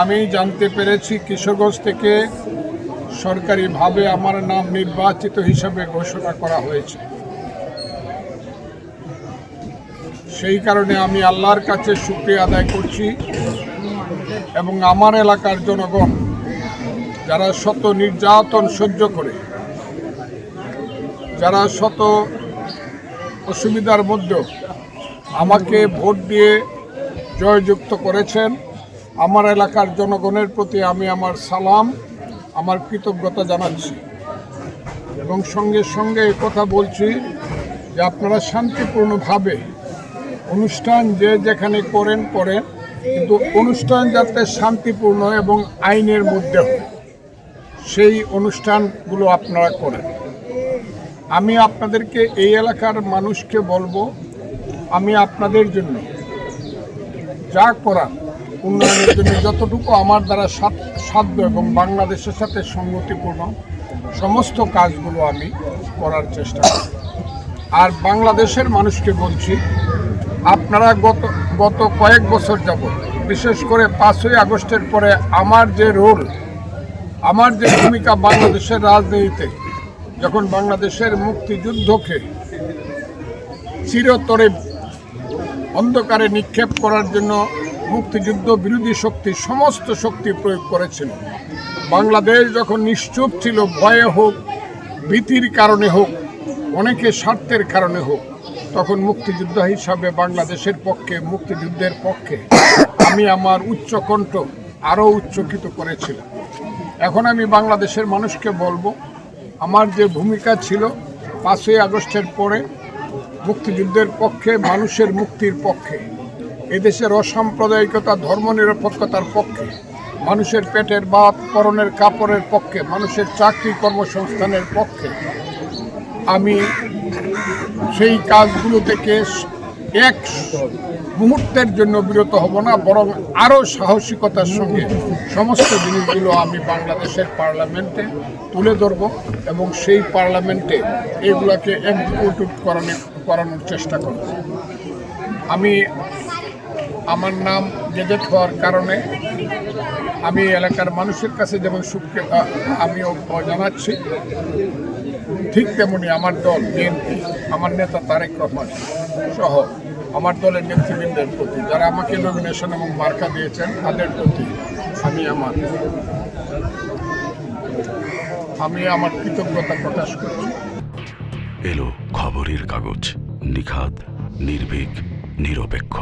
আমি জানতে পেরেছি কিশোরগঞ্জ থেকে সরকারিভাবে আমার নাম নির্বাচিত হিসাবে ঘোষণা করা হয়েছে। সেই কারণে আমি আল্লাহর কাছে শুক্রিয়া আদায় করছি এবং আমার এলাকার জনগণ যারা শত নির্যাতন সহ্য করে, যারা শত অসুবিধার মধ্যেও আমাকে ভোট দিয়ে জয়যুক্ত করেছেন। আমার এলাকার জনগণের প্রতি আমি আমার সালাম, আমার কৃতজ্ঞতা জানাচ্ছি। এবং সঙ্গে সঙ্গে কথা বলছি যে আপনারা শান্তিপূর্ণভাবে অনুষ্ঠান যে যেখানে করেন করেন। কিন্তু অনুষ্ঠান যাতে শান্তিপূর্ণ এবং আইনের মধ্যে হয়, সেই অনুষ্ঠানগুলো আপনারা করেন। আমি আপনাদেরকে এই এলাকার মানুষকে বলব, আমি আপনাদের জন্য যা করার উন্নয়নের জন্য যতটুকু আমার দ্বারা সাধ্য এবং বাংলাদেশের সাথে সংগতিপূর্ণ সমস্ত কাজগুলো আমি করার চেষ্টা করি। আর বাংলাদেশের মানুষকে বলছি, আপনারা গত গত কয়েক বছর যাবত বিশেষ করে পাঁচই আগস্টের পরে আমার যে রোল, আমার যে ভূমিকা বাংলাদেশের রাজনীতিতে, যখন বাংলাদেশের মুক্তিযুদ্ধকে চিরতরে অন্ধকারে নিক্ষেপ করার জন্য মুক্তিযুদ্ধ বিরোধী শক্তি সমস্ত শক্তি প্রয়োগ করেছিল। বাংলাদেশ যখন নিশ্চুপ ছিল, ভয়ে হোক, ভীতির কারণে হোক অনেকে স্বার্থের কারণে হোক, তখন মুক্তিযোদ্ধা হিসাবে বাংলাদেশের পক্ষে, মুক্তিযুদ্ধের পক্ষে আমি আমার উচ্চকণ্ঠ আরও উচ্চকিত করেছিলাম। এখন আমি বাংলাদেশের মানুষকে বলব, আমার যে ভূমিকা ছিল, পাঁচই আগস্টের পরে মুক্তিযুদ্ধের পক্ষে, মানুষের মুক্তির পক্ষে এদেশের অসাম্প্রদায়িকতা, ধর্মনিরপেক্ষতার পক্ষে, মানুষের পেটের ভাত পরনের কাপড়ের পক্ষে, মানুষের চাকরি কর্মসংস্থানের পক্ষে। আমি সেই কাজগুলো থেকে এক মুহূর্তের জন্য বিরত হব না, বরং আরও সাহসিকতার সঙ্গে সমস্ত জিনিসগুলো আমি বাংলাদেশের পার্লামেন্টে তুলে ধরব এবং সেই পার্লামেন্টে এগুলোকে এক্সিকিউটিভ করানো করানোর চেষ্টা করব। আমি আমার নাম গেজেট হওয়ার কারণে আমি এলাকার মানুষের কাছে যেমন সুখকে আমিও জানাচ্ছি, ঠিক তেমনি আমার দল, বিএনপি, আমার নেতা তারেক রহমান সহ আমার দলের নেতৃবৃন্দের প্রতি, যারা আমাকে নমিনেশন এবং মার্কা দিয়েছেন, তাদের প্রতি আমি আমার আমি আমার কৃতজ্ঞতা প্রকাশ করছি। এলো খবরের কাগজ, নিখাদ, নির্ভীক, নিরপেক্ষ।